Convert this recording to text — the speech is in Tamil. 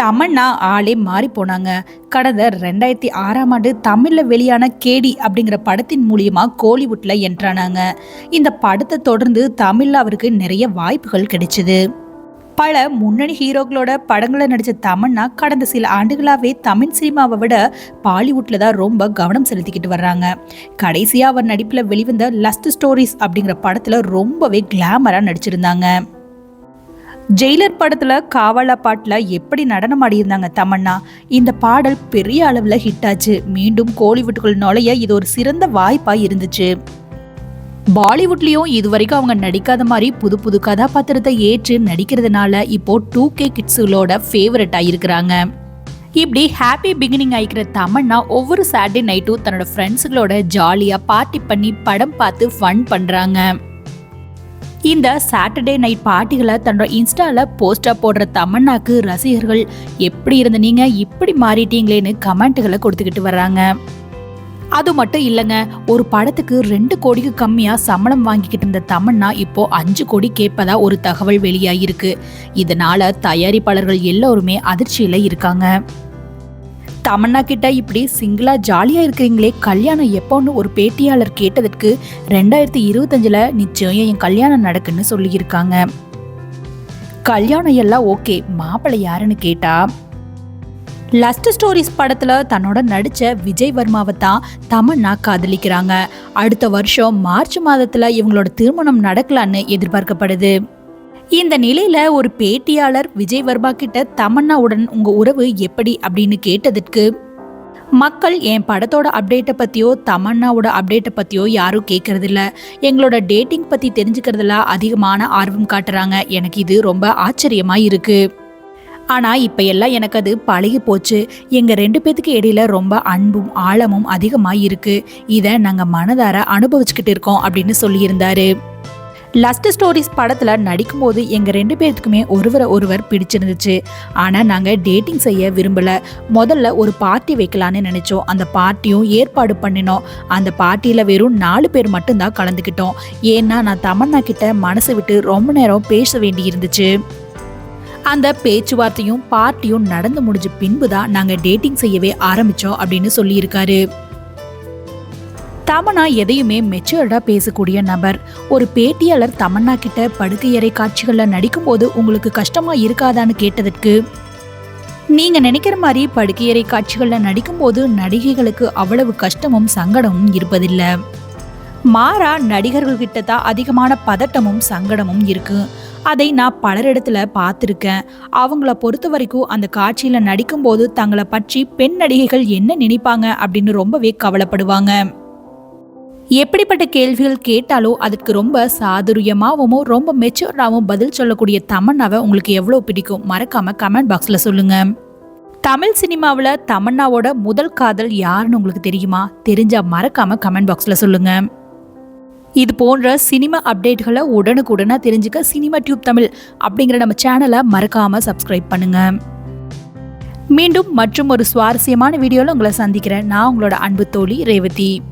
தமன்னா ஆளே மாறி போனாங்க. கடந்த ரெண்டாயிரத்தி ஆறாம் ஆண்டு தமிழில் வெளியான கேடி அப்படிங்கிற படத்தின் மூலியமாக கோலிவுட்டில் என்ட்ரானாங்க. இந்த படத்தை தொடர்ந்து தமிழில் அவருக்கு நிறைய வாய்ப்புகள் கிடைச்சிது. பல முன்னணி ஹீரோக்களோட படங்களை நடித்த தமன்னா கடந்த சில ஆண்டுகளாகவே தமிழ் சினிமாவை விட பாலிவுட்டில் தான் ரொம்ப கவனம் செலுத்திக்கிட்டு வர்றாங்க. கடைசியாக அவர் நடிப்பில் வெளிவந்த லஸ்ட் ஸ்டோரிஸ் அப்படிங்கிற படத்தில் ரொம்பவே கிளாமராக நடிச்சிருந்தாங்க. ஜெயிலர் படத்தில் காவாலா பாட்டில் எப்படி நடனம் ஆடியிருந்தாங்க தமன்னா? இந்த பாடல் பெரிய அளவில் ஹிட் ஆச்சு. மீண்டும் கோலிவுட்டுக்குள் நுழைய இது ஒரு சிறந்த வாய்ப்பாக இருந்துச்சு. பாலிவுட்லேயும் இதுவரைக்கும் அவங்க நடிக்காத மாதிரி புது புது கதாபாத்திரத்தை ஏற்று நடிக்கிறதுனால இப்போ டூ கே கிட்ஸுகளோட ஃபேவரட் ஆகிருக்கிறாங்க இப்படி ஹாப்பி பிகினிங் ஆகிக்கிற தமன்னா ஒவ்வொரு சாட்டர்டே நைட்டும் தன்னோட ஃப்ரெண்ட்ஸுகளோட ஜாலியாக பார்ட்டி பண்ணி படம் பார்த்து ஃபன் பண்ணுறாங்க இந்த சாட்டர்டே நைட் பார்ட்டிகளை தன்னோட இன்ஸ்டால போஸ்டா போடுற தமன்னாக்கு ரசிகர்கள் எப்படி இருந்த நீங்க இப்படி மாறிட்டீங்களேன்னு கமெண்ட்டுகளை கொடுத்துக்கிட்டு வர்றாங்க. அது மட்டும் இல்லைங்க ஒரு படத்துக்கு ரெண்டு கோடிக்கு கம்மியாக சம்பளம் வாங்கிக்கிட்டு இருந்த தமன்னா இப்போ அஞ்சு கோடி கேட்பதா ஒரு தகவல் வெளியாகிருக்கு இதனால தயாரிப்பாளர்கள் எல்லோருமே அதிர்ச்சியில் இருக்காங்க. தமன்னா கிட்ட இப்படி சிங்கிளா ஜாலியா இருக்கிறீங்களே கல்யாணம் எப்போன்னு ஒரு பேட்டியாளர் கேட்டதற்கு ரெண்டாயிரத்தி இருபத்தஞ்சில் நிச்சயம் என் கல்யாணம் நடக்குன்னு சொல்லியிருக்காங்க. கல்யாணம் எல்லாம் ஓகே மாப்பிள்ளை யாருன்னு கேட்டா? லஸ்ட் ஸ்டோரிஸ் படத்தில் தன்னோட நடித்த விஜய் வர்மாவை தான் தமன்னா காதலிக்கிறாங்க. அடுத்த வருஷம் மார்ச் மாதத்தில் இவங்களோட திருமணம் நடக்கலான்னு எதிர்பார்க்கப்படுது. இந்த நிலையில ஒரு பேட்டியாளர் விஜய் வர்மா கிட்ட தமன்னாவுடன் உங்க உறவு எப்படி அப்படின்னு கேட்டதற்கு மக்கள் என் படத்தோட அப்டேட்டை பற்றியோ தமன்னாவோட அப்டேட்டை பற்றியோ யாரும் கேட்கறதில்ல எங்களோட டேட்டிங் பற்றி தெரிஞ்சுக்கிறதுல அதிகமான ஆர்வம் காட்டுறாங்க. எனக்கு இது ரொம்ப ஆச்சரியமாக இருக்குது ஆனால் இப்போ எல்லாம் எனக்கு அது பழகி போச்சு. எங்கள் ரெண்டு பேத்துக்கு இடையில ரொம்ப அன்பும் ஆழமும் அதிகமாக இருக்குது இதை நாங்கள் மனதார அனுபவிச்சுக்கிட்டு இருக்கோம் அப்படின்னு சொல்லியிருந்தாரு. லஸ்ட் ஸ்டோரிஸ் படத்தில் நடிக்கும்போது எங்கள் ரெண்டு பேர்த்துக்குமே ஒருவரை ஒருவர் பிடிச்சிருந்துச்சு. ஆனால் நாங்கள் டேட்டிங் செய்ய விரும்பலை. முதல்ல ஒரு பார்ட்டி வைக்கலான்னு நினச்சோம். அந்த பார்ட்டியும் ஏற்பாடு பண்ணினோம். அந்த பார்ட்டியில் வெறும் நாலு பேர் மட்டும்தான் கலந்துக்கிட்டோம். ஏன்னா நான் தமன்னா கிட்ட மனசு விட்டு ரொம்ப நேரம் பேச வேண்டி இருந்துச்சு அந்த பேச்சுவார்த்தையும் பார்ட்டியும் நடந்து முடிஞ்ச பின்பு தான் நாங்கள் டேட்டிங் செய்யவே ஆரம்பித்தோம் அப்படின்னு சொல்லியிருக்காரு. தமன்னா எதையுமே மெச்சூர்டா பேசக்கூடிய நபர். ஒரு பேட்டியாளர் தமன்னா கிட்ட படுக்கையறை காட்சிகளில் நடிக்கும்போது உங்களுக்கு கஷ்டமா இருக்காதான்னு கேட்டதற்கு நீங்க நினைக்கிற மாதிரி படுக்கையறை காட்சிகளில் நடிக்கும்போது நடிகைகளுக்கு அவ்வளவு கஷ்டமும் சங்கடமும் இருப்பதில்லை. மாறா நடிகர்கள்கிட்ட தான் அதிகமான பதட்டமும் சங்கடமும் இருக்கு. அதை நான் பலரிடத்துல பார்த்துருக்கேன். அவங்கள பொறுத்த வரைக்கும் அந்த காட்சியில் நடிக்கும்போது தங்களை பற்றி பெண் நடிகைகள் என்ன நினைப்பாங்க? அப்படின்னு ரொம்பவே கவலைப்படுவாங்க. எப்படிப்பட்ட கேள்விகள் கேட்டாலோ அதுக்கு ரொம்ப சாதுரியமாகவும் ரொம்ப மெச்சூர்டாகவும் பதில் சொல்லக்கூடிய தமன்னாவை உங்களுக்கு எவ்வளோ பிடிக்கும்? மறக்காம கமெண்ட் பாக்ஸில் சொல்லுங்க. தமிழ் சினிமாவில் தமன்னாவோட முதல் காதல் யாருன்னு உங்களுக்கு தெரியுமா? தெரிஞ்சா மறக்காம கமெண்ட் பாக்ஸில் சொல்லுங்க. இது போன்ற சினிமா அப்டேட்களை உடனுக்குடனாக தெரிஞ்சுக்க சினிமா டியூப் தமிழ் அப்படிங்கிற நம்ம சேனலை மறக்காம சப்ஸ்கிரைப் பண்ணுங்க. மீண்டும் மற்றும் ஒரு சுவாரஸ்யமான வீடியோவில் உங்களை சந்திக்கிறேன். நான் உங்களோட அன்பு தோழி ரேவதி.